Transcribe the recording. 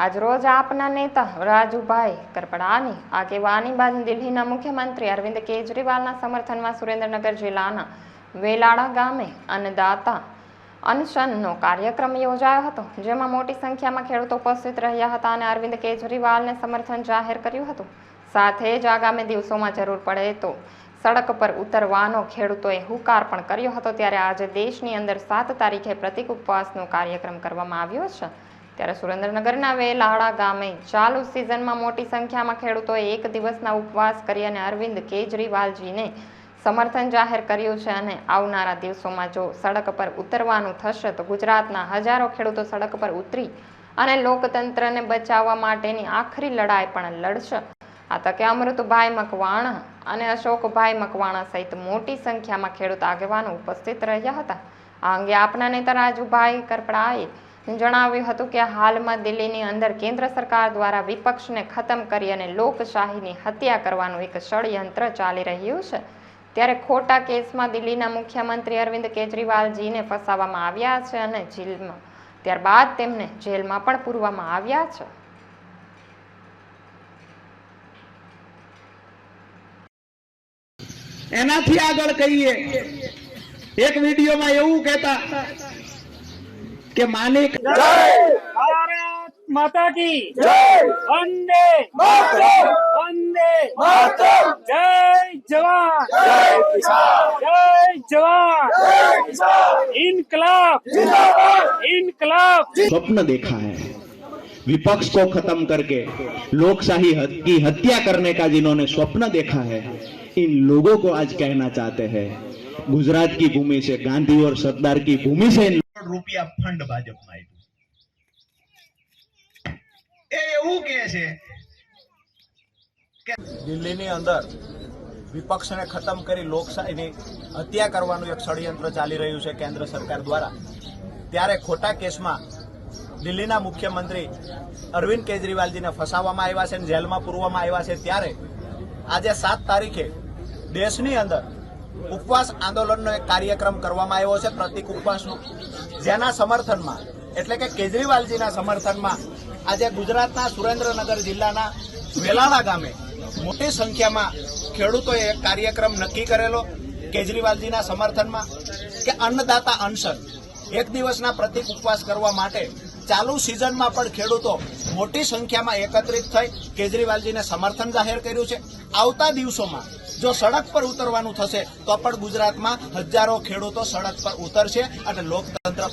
આજરોજ આપના નેતા રાજુભાઈ કરપડાની આગેવાની બાદ દિલ્હીના મુખ્યમંત્રી અરવિંદ કેજરીવાલના સમર્થનમાં સુરેન્દ્રનગર જિલ્લાના વેલાડા ગામે અન્નદાતા અનશનનો કાર્યક્રમ યોજાયો હતો, જેમાં મોટી સંખ્યામાં ખેડૂતો ઉપસ્થિત રહ્યા હતા અને અરવિંદ કેજરીવાલને સમર્થન જાહેર કર્યું હતું. સાથે જ આગામી દિવસોમાં જરૂર પડે તો સડક પર ઉતરવાનો ખેડૂતોએ હુકાર પણ કર્યો હતો. ત્યારે આજે દેશની અંદર સાત તારીખે પ્રતિક ઉપવાસનો કાર્યક્રમ કરવામાં આવ્યો છે. ત્યારે સુરેન્દ્રનગરના વેલાડા ગામે ચાલુ સિઝનમાં મોટી સંખ્યામાં ખેડૂતોએ એક દિવસના ઉપવાસ કરી અને અરવિંદ કેજરીવાલજીને સમર્થન જાહેર કર્યું છે અને આવનારા દિવસોમાં જો સડક પર ઉતરવાનું થશે તો ગુજરાતના હજારો ખેડૂતો સડક પર ઉતરી અને લોકતંત્રને બચાવવા માટેની આખરી લડાઈ પણ લડશે. આ તકે અમૃતભાઈ મકવાણા અને અશોકભાઈ મકવાણા સહિત મોટી સંખ્યામાં ખેડૂત આગેવાનો ઉપસ્થિત રહ્યા હતા. આ અંગે આપના નેતા રાજુભાઈ કરપડાએ જણાવ્યું હતું કે હાલમાં દિલ્હીની અંદર કેન્દ્ર સરકાર દ્વારા વિપક્ષને ખતમ કરી અને લોકશાહીની હત્યા કરવાનું એક ષડયંત્ર ચાલી રહ્યું છે. ત્યારે ખોટા કેસમાં દિલ્હીના મુખ્યમંત્રી અરવિંદ કેજરીવાલજીને ફસાવવામાં આવ્યા છે અને જેલમાં, ત્યારબાદ તેમને જેલમાં પણ પૂરવામાં આવ્યા છે. એનાથી આગળ કહીએ. એક વિડીયોમાં એવું કહેતા के मालिक भारत माता की। वंदे। वंदे। जय जवान। जय जवान। इनकलाब। इनकलाब। स्वप्न देखा है। विपक्ष को खत्म करके लोकशाही की हत्या करने का जिन्होंने स्वप्न देखा है इन लोगों को आज कहना चाहते हैं। गुजरात की भूमि से गांधी और सरदार की भूमि से इन રૂપિયા ફંડ ભાજપમાં આપ્યું દિલ્હીની અંદર વિપક્ષને ખતમ કરી લોકશાહીની હત્યા કરવાનું એક ષડયંત્ર ચાલી રહ્યું છે કેન્દ્ર સરકાર દ્વારા. ત્યારે ખોટા કેસમાં દિલ્હીના મુખ્યમંત્રી અરવિંદ કેજરીવાલજીને ફસાવવામાં આવ્યા છે અને જેલમાં પૂરવામાં આવ્યા છે. ત્યારે આજે સાત તારીખે દેશની અંદર ઉપવાસ આંદોલનનો એક કાર્યક્રમ કરવામાં આવ્યો છે પ્રતિક ઉપવાસનો. જેના સમર્થનમાં, એટલે કે કેજરીવાલજીના સમર્થનમાં, આજે ગુજરાતના સુરેન્દ્રનગર જિલ્લાના વેલાળા ગામે મોટી સંખ્યામાં ખેડૂતોએ કાર્યક્રમ નક્કી કરેલો કેજરીવાલજીના સમર્થનમાં કે અન્નદાતા અનશન. એક દિવસના પ્રતિક ઉપવાસ કરવા માટે ચાલુ સિઝનમાં પણ ખેડૂતો મોટી સંખ્યામાં એકત્રિત થઈ કેજરીવાલજીને સમર્થન જાહેર કર્યું છે. આવતા દિવસોમાં જો સડક પર ઉતરવાનું થશે, તો પણ ગુજરાતમાં હજારો ખેડૂતો સડક પર ઉતરશે અને લોકતંત્ર